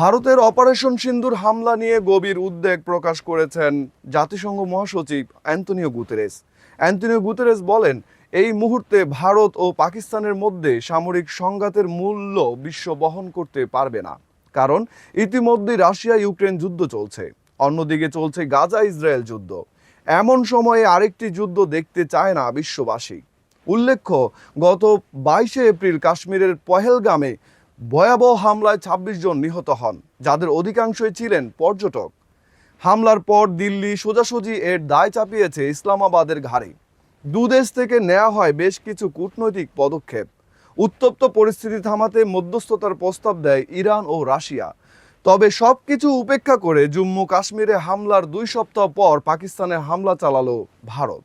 ভারতের অপারেশন সিন্দুর হামলা নিয়ে গভীর উদ্বেগ প্রকাশ করেছেন জাতিসংঘ মহাসচিব অ্যান্টনিও গুতেরেস। অ্যান্টনিও গুতেরেস বলেন, এই মুহূর্তে ভারত ও পাকিস্তানের মধ্যে সামরিক সংঘাতের মূল্য বিশ্ব বহন করতে পারবে না। কারণ ইতিমধ্যে রাশিয়া ইউক্রেন যুদ্ধ চলছে। অন্যদিকে চলছে গাজা ইসরায়েল যুদ্ধ। এমন সময়ে আরেকটি যুদ্ধ দেখতে চায় না বিশ্ববাসী। উল্লেখ্য, গত বাইশে এপ্রিল কাশ্মীরের পহেলগামে ভয়াবহ হামলায় ২৬ জন নিহত হন, যাদের অধিকাংশই ছিলেন পর্যটক। হামলার পর দিল্লি সোজাসুজি এর দায় চাপিয়েছে ইসলামাবাদের ঘাড়ে। দুদেশ থেকে নেওয়া হয় বেশ কিছু কূটনৈতিক পদক্ষেপ। উত্তপ্ত পরিস্থিতি থামাতে মধ্যস্থতার প্রস্তাব দেয় ইরান ও রাশিয়া। তবে সব কিছু উপেক্ষা করে জম্মু কাশ্মীরে হামলার দুই সপ্তাহ পর পাকিস্তানে হামলা চালালো ভারত।